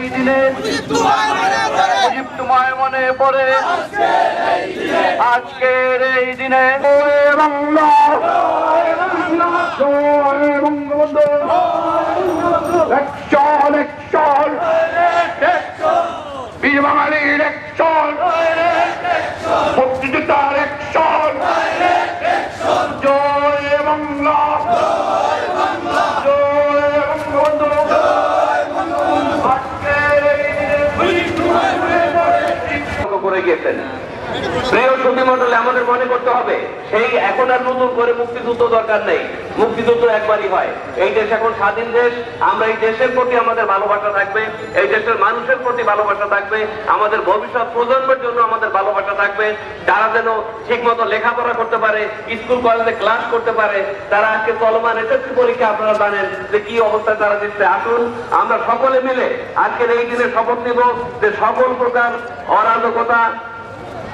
এই দিনে মনে পড়ে। আজকের এই দিনে বাংলা বঙ্গবন্ধু একশন একশন বীর বাঙালির জয় বাংলা। করে গেছেন। প্রিয় সুধী মন্ডলে আমাদের মনে করতে হবে, সেই এখন আর নতুন করে মুক্তিযুদ্ধ দরকার নেই। মুক্তিযুদ্ধ একবারই হয়। এই দেশ এখন স্বাধীন দেশ, আমরা এই দেশের প্রতি আমাদের ভালোবাসা থাকবে, এই দেশের মানুষের প্রতি ভালোবাসা থাকবে, আমাদের ভবিষ্যৎ প্রজন্মের জন্য আমাদের ভালোবাসা থাকবে। তারা যেন ঠিক মতো লেখাপড়া করতে পারে, স্কুল, কলেজে ক্লাস করতে পারে, তারা আজকে চলমান এসএসসি পরীক্ষা আপনারা জানেন যে কি অবস্থায় তারা দিচ্ছে আসুন, আমরা সকলে মিলে আজকের এই দিনে শপথ নিব যে সকল প্রকার অরাজকতা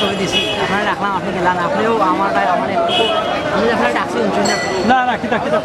ছবি দিছি আপনারা রাখলাম আপনি গেলেন আপনিও আমার আমার একটু আমি আপনার ডাকছি শুনছেন না না কিতা কিতা